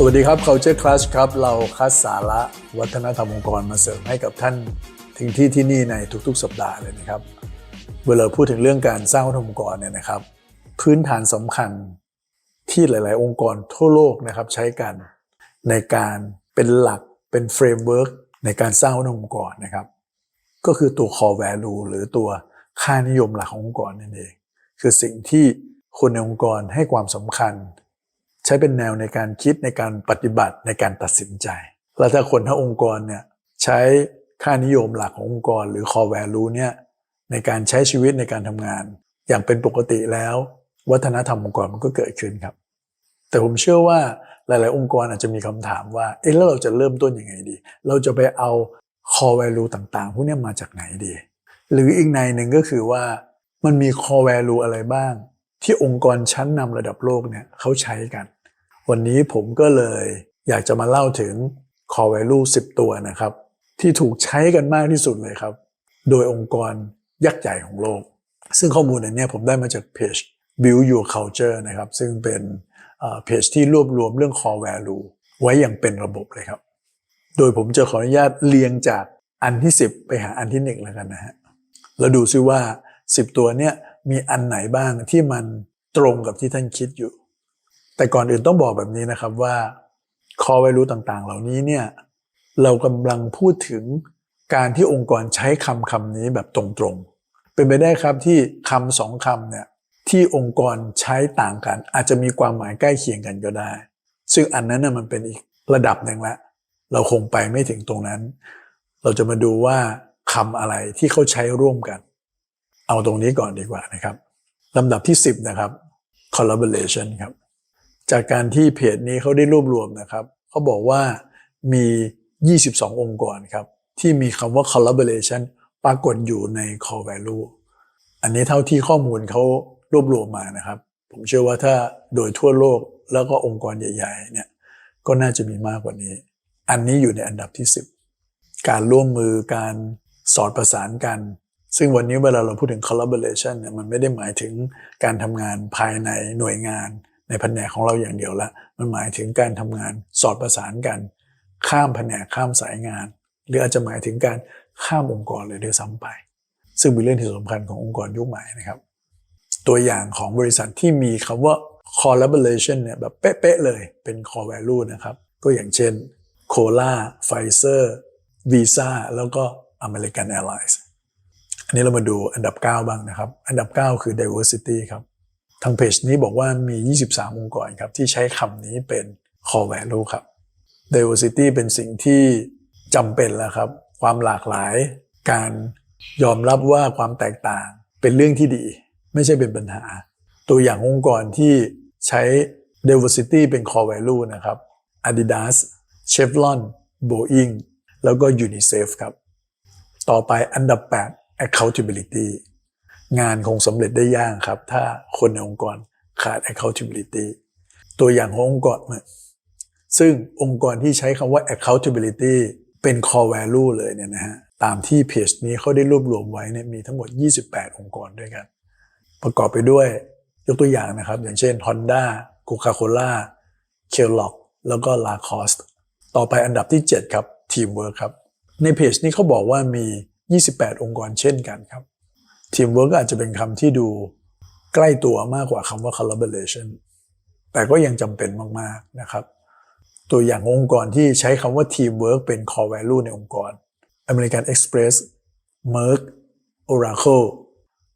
สวัสดีครับ Culture Clash ครับ เราคัดสาระวัฒนธรรมองค์กรมาเสริมให้กับท่านถึงที่ที่นี่ในทุกๆ สัปดาห์เลยนะครับ เวลาพูดถึงเรื่องการสร้างวัฒนธรรมองค์กรเนี่ยนะครับ พื้นฐานสำคัญที่หลาย ๆ องค์กรทั่วโลกนะครับใช้กันในการเป็นหลักเป็นเฟรมเวิร์กในการสร้างวัฒนธรรมองค์กรนะครับ ก็คือตัว core value หรือตัวค่านิยมหลักขององค์กรนั่นเอง คือสิ่งที่คนในองค์กรให้ความสำคัญ ใช้เป็นแนวในการคิดในการปฏิบัติในการตัดสินใจ แล้วถ้าคนทั้งองค์กรเนี่ยใช้ค่านิยมหลักขององค์กรหรือ core value เนี่ยในการใช้ชีวิตในการทำงาน อย่างเป็นปกติแล้ว วัฒนธรรมองค์กรมันก็เกิดขึ้นครับ แต่ผมเชื่อว่าหลาย ๆ องค์กรอาจจะมีคำถามว่าเอ๊ะแล้วเราจะเริ่มต้นยังไงดี เราจะไปเอา core value ต่าง ๆ พวกนี้มาจากไหนดี หรืออีกในหนึ่งก็คือว่ามันมี core value อะไรบ้าง ที่องค์กรชั้นนำระดับโลกเนี่ยเขาใช้กัน วันนี้ผมก็เลยอยากจะมาเล่าถึง core value 10 ตัวนะครับ ที่ถูกใช้กันมากที่สุดเลยครับ โดยองค์กรยักษ์ใหญ่ของโลก ซึ่งข้อมูลอันนี้ผมได้มาจากเพจ Build Your Culture นะครับ ซึ่งเป็นเอ่อเพจที่รวบรวมเรื่อง core value ไว้อย่างเป็นระบบเลยครับ โดยผมจะขออนุญาตเรียงจากอันที่ 10 ไปหาอันที่ 1 แล้วกันนะฮะแล้วดูซิว่า 10 ตัวเนี้ยมีอันไหนบ้างที่มันตรงกับที่ท่านคิดอยู่ แต่ก่อนอื่นต้องบอกแบบนี้นะครับว่า core value ต่างๆ เหล่านี้เนี่ยเรากำลังพูดถึงการที่องค์กรใช้คำคำนี้แบบตรงๆ เป็นไปได้ครับที่คำสองคำเนี่ยที่องค์กรใช้ต่างกัน อาจจะมีความหมายใกล้เคียงกันก็ได้ ซึ่งอันนั้นน่ะมันเป็นอีกระดับหนึ่งละเราคงไปไม่ถึงตรงนั้น เราจะมาดูว่าคำอะไรที่เขาใช้ร่วมกัน เอาตรงนี้ก่อนดีกว่านะครับลำดับที่ 10 นะครับ collaboration ครับ จากการที่เพจนี้เขาได้รวบรวมนะครับเขาบอกว่ามี 22 องค์กรครับ ที่มีคำว่า collaboration ปรากฏอยู่ใน core value อันนี้เท่าที่ข้อมูลเขารวบรวมมานะครับ ผมเชื่อว่าถ้าโดยทั่วโลกแล้วก็องค์กรใหญ่ๆเนี่ยก็น่าจะมีมากกว่านี้ อันนี้อยู่ในอันดับที่ 10 การร่วมมือการสอดประสานกัน ซึ่งวันนี้เวลาเราพูดถึง collaboration เนี่ยมันไม่ได้หมายถึงการทำงานภายในหน่วยงาน ในแผนกของเราอย่างเดียวละมันหมายถึงการทำงานสอดประสานกัน ข้ามแผนกข้ามสายงาน หรืออาจจะหมายถึงการข้ามองค์กรเลยด้วยซ้ำไป ซึ่งเป็นเรื่องที่สำคัญขององค์กรยุคใหม่นะครับ ตัวอย่างของบริษัทที่มีคำว่า collaboration เนี่ยแบบเป๊ะๆเลยเป็น core value นะครับ ก็อย่างเช่น Cola Pfizer Visa แล้วก็ American Airlines อันนี้เรามาดูอันดับ 9 บ้างนะครับ อันดับ 9 คือ diversity ครับ ทางเพจนี้บอกว่ามี 23 องค์กรครับที่ใช้คำนี้เป็น core value ครับ diversity เป็นสิ่งที่จำเป็นแล้วครับ ความหลากหลาย การยอมรับว่าความแตกต่างเป็นเรื่องที่ดี ไม่ใช่เป็นปัญหา ตัวอย่างองค์กรที่ใช้ diversity เป็น core value นะครับ Adidas Chevron Boeing แล้วก็ UNICEF ครับ ต่อไปอันดับ 8 accountability งานคงสำเร็จได้ยากครับ ถ้าคนในองค์กรขาด accountability ตัวอย่างขององค์กรเนี่ยซึ่งองค์กรที่ใช้คำว่า accountability เป็น core value เลยเนี่ยนะฮะตามที่เพจนี้เขาได้รวบรวมไว้เนี่ยมีทั้งหมด 28 องค์กรด้วยกัน ประกอบไปด้วยยกตัวอย่างนะครับ อย่างเช่น Honda Coca-Cola Kellogg แล้วก็ Lacoste ต่อไปอันดับที่ 7 ครับ Teamwork ครับ ในเพจนี้เขาบอกว่ามี 28 องค์กรเช่นกันครับ Teamwork อาจจะเป็นคำที่ดูใกล้ตัวมากกว่าคำว่า collaboration แต่ก็ยังจำเป็นมาก ๆ นะครับ ตัวอย่างองค์กรที่ใช้คำว่า Teamwork เป็น core value ในองค์กร American Express Merck Oracle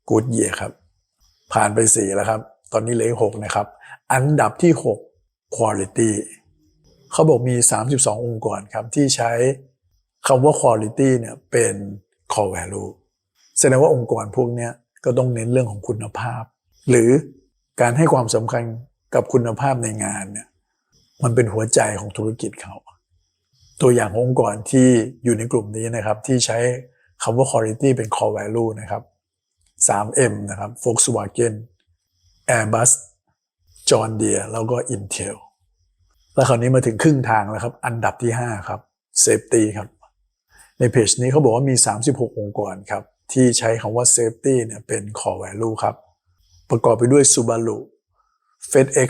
Goodyear ครับ ผ่านไป 4 แล้วครับ ตอนนี้เหลืออก6นะครับ อันดับที่ 6 Quality เขาบอกมี 32 องค์กรครับที่ใช้คำว่า Quality เนี่ยเป็น core value แสดงว่าองค์กรพวกนี้ก็ต้องเน้นเรื่องของคุณภาพ หรือการให้ความสำคัญกับคุณภาพในงานเนี่ยมันเป็นหัวใจของธุรกิจเขา ตัวอย่างขององค์กรที่อยู่ในกลุ่มนี้นะครับ ที่ใช้คำว่า quality เป็น core value นะครับ 3M นะครับ Volkswagen Airbus John Deere แล้วก็ Intel แล้วคราวนี้มาถึงครึ่งทางแล้วครับ อันดับที่ 5 ครับ Safety ครับ ในเพจนี้เขาบอกว่ามี 36 องค์กรครับ ที่ใช้คำว่า Safety เนี่ยเป็น core value ครับ ประกอบไปด้วย Subaru FedEx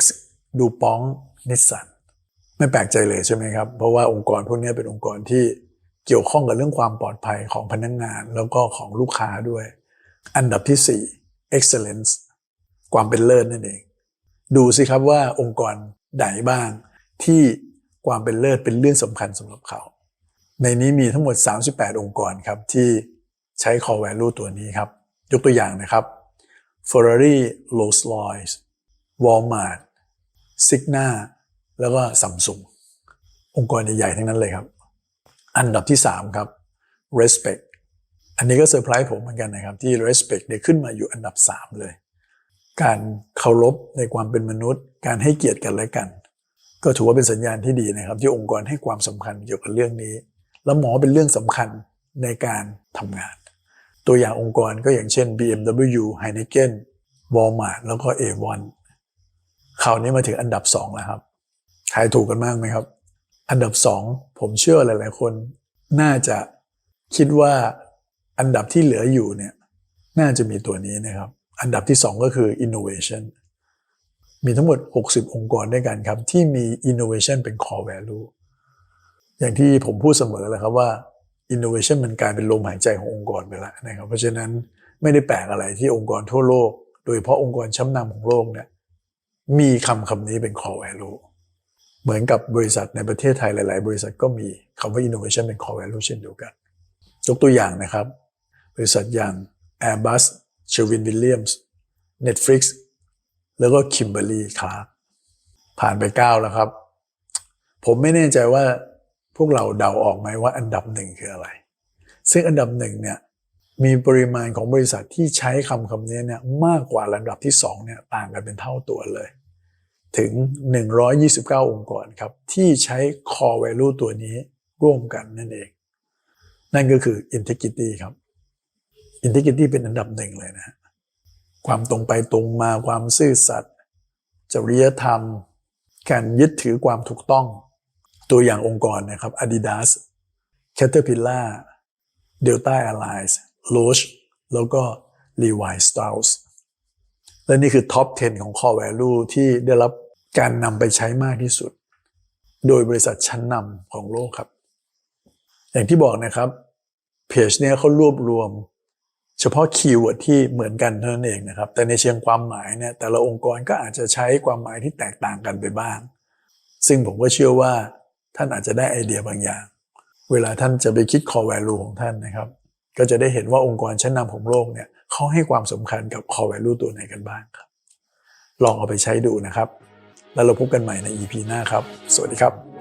DuPont Nissan ไไม่แปลกใจเลยใช่ไหมครับ เพราะว่าองค์กรพวกนี้เป็นองค์กรที่เกี่ยวข้องกับเรื่องความปลอดภัยของพนักงาน แล้วก็ของลูกค้าด้วย อันดับที่ 4 excellence ความเป็นเลิศนั่นเอง ดูสิครับว่าองค์กรไหนบ้างที่ความเป็นเลิศเป็นเรื่องสำคัญสำหรับเขา ในนี้มีทั้งหมด 38 องค์กรครับที่ ใช้ core value ตัวนี้ครับ ยกตัวอย่างนะครับ Ferrari Rolls-Royce Walmart Signa แล้วก็ Samsung องค์กรใหญ่ๆทั้งนั้นเลยครับ อันดับที่ 3 ครับ respect อันนี้ก็เซอร์ไพรส์ผมเหมือนกันนะครับ ที่ respect เนี่ยขึ้นมาอยู่อันดับ 3 เลย การเคารพในความเป็นมนุษย์ การให้เกียรติกันและกัน ก็ถือว่าเป็นสัญญาณที่ดีนะครับ ที่องค์กรให้ความสำคัญเกี่ยวกับเรื่องนี้ แล้วหมอเป็นเรื่องสำคัญในการทำงาน ตัวอย่างองค์กรก็อย่างเช่น BMW Heineken Walmart แล้วก็ A1 คราวนี้มาถึงอันดับ 2 แล้วครับทายถูกกันมากไหมครับ อันดับ 2 ผมเชื่อหลาย ๆ คน น่าจะคิดว่าอันดับที่เหลืออยู่เนี่ยน่าจะมีตัวนี้นะครับ อันดับที่ 2 ก็คือ innovation มีทั้งหมด 60 องค์กรด้วยกันครับ ที่มี innovation เป็น core value อย่างที่ผมพูดเสมอเลยครับว่า innovation มันกลายเป็นลมหายใจขององค์กรไปแล้วนะครับ เพราะฉะนั้นไม่ได้แปลกอะไรที่องค์กรทั่วโลก โดยเฉพาะองค์กรชั้นนำของโลกเนี่ยมีคำคำนี้เป็น core value เหมือนกับบริษัทในประเทศไทยหลาย ๆ บริษัทก็มีคำว่า innovation เป็น core value เช่นเดียวกัน ยกตัวอย่างนะครับ บริษัทอย่าง Airbus Sherwin Williams Netflix แล้วก็ Kimberly Clark ผ่านไป 9 แล้วครับ ผมไม่แน่ใจว่า พวกเราเดาออกไหมว่าอันดับหนึ่งคืออะไร ซึ่งอันดับหนึ่งเนี่ยมีปริมาณของบริษัทที่ใช้คำคำนี้เนี่ยมากกว่าลำดับที่2เนี่ยต่างกันเป็นเท่าตัวเลย ถึง 129 องค์กรครับที่ใช้ core value ตัวนี้ร่วมกันนั่นเอง นั่นก็คือ integrity ครับ integrity เป็นอันดับหนึ่งเลยนะ ความตรงไปตรงมาความซื่อสัตย์จริยธรรม การยึดถือความถูกต้อง ตัวอย่างองค์กรนะครับ Adidas Caterpillar Delta Airlines Roche แล้วก็ Levi Strauss และนี่คือท็อป 10 ของ Core Value ที่ได้รับการนำไปใช้มากที่สุด โดยบริษัทชั้นนำของโลกครับ อย่างที่บอกนะครับเพจเนี้ยเขารวบรวม เฉพาะคีย์เวิร์ดที่เหมือนกันเท่านั้นเองนะครับ แต่ในเชิงความหมายเนี่ยแต่ละองค์กรก็อาจจะใช้ความหมายที่แตกต่างกันไปบ้าง ซึ่งผมก็เชื่อว่า ท่านอาจจะได้ไอเดียบางอย่าง เวลาท่านจะไปคิด core value ของท่านนะครับ ก็จะได้เห็นว่าองค์กรชั้นนำของโลกเนี่ยเขาให้ความสำคัญกับ core value ตัวไหนกันบ้างครับ ลองเอาไปใช้ดูนะครับ แล้วเราพบกันใหม่ใน EP หน้าครับ สวัสดีครับ